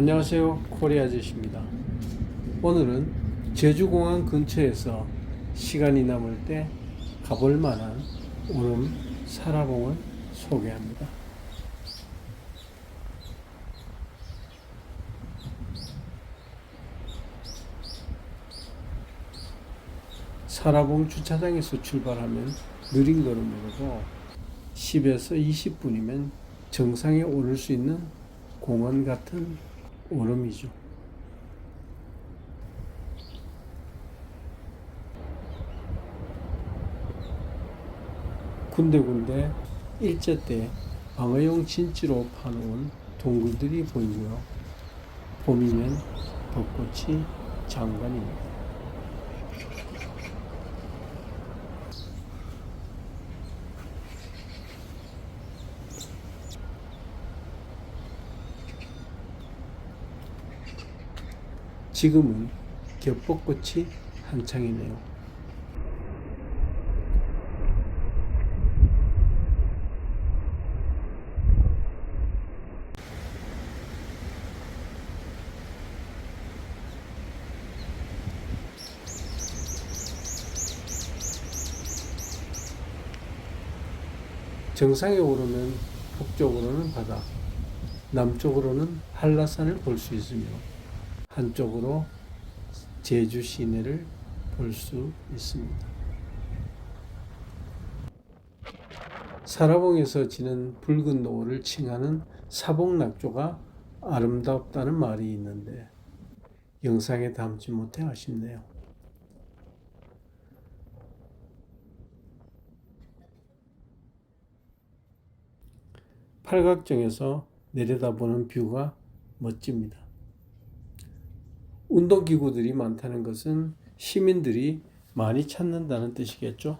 안녕하세요. 코리아jet입니다. 오늘은 제주공항 근처에서 시간이 남을 때 가볼 만한 오름 사라봉을 소개합니다. 사라봉 주차장에서 출발하면 느린 걸음으로도 10에서 20분이면 정상에 오를 수 있는 공원 같은 오름이죠. 군데군데 일제 때 방어용 진지로 파놓은 동굴들이 보이고요. 봄이면 벚꽃이 장관입니다. 지금은 겹벚꽃이 한창이네요. 정상에 오르면 북쪽으로는 바다, 남쪽으로는 한라산을 볼 수 있으며 한쪽으로 제주 시내를 볼 수 있습니다. 사라봉에서 지는 붉은 노을을 칭하는 사봉낙조가 아름답다는 말이 있는데 영상에 담지 못해 아쉽네요. 팔각정에서 내려다보는 뷰가 멋집니다. 운동기구들이 많다는 것은 시민들이 많이 찾는다는 뜻이겠죠.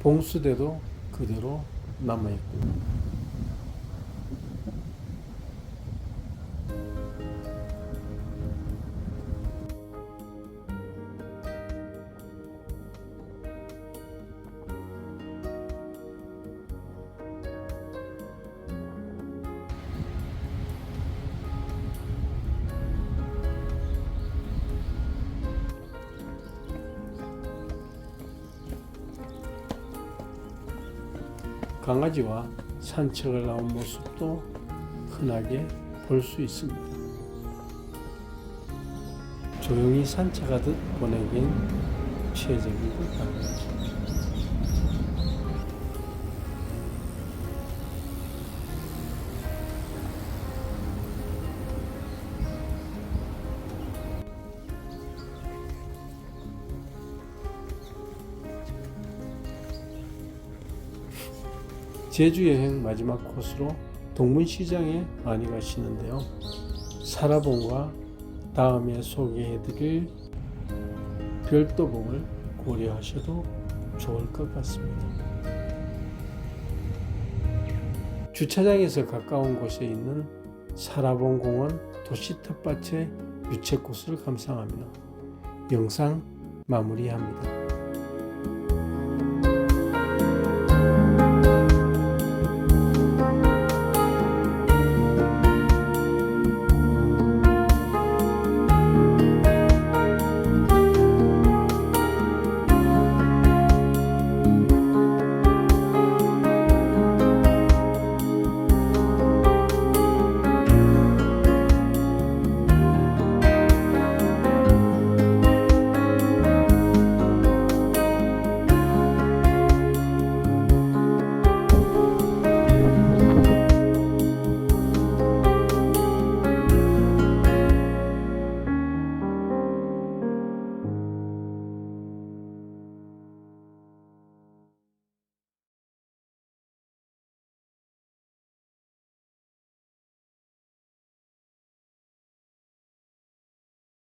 봉수대도 그대로 남아 강아지와 산책을 나온 모습도 흔하게 볼 수 있습니다. 조용히 산책하듯 보내기엔 최적인 것 같아요. 제주 여행 마지막 코스로 동문시장에 많이 가시는데요. 사라봉과 다음에 소개해드릴 별도봉을 고려하셔도 좋을 것 같습니다. 주차장에서 가까운 곳에 있는 사라봉 공원 도시 텃밭의 유채꽃을 감상하며 영상 마무리합니다.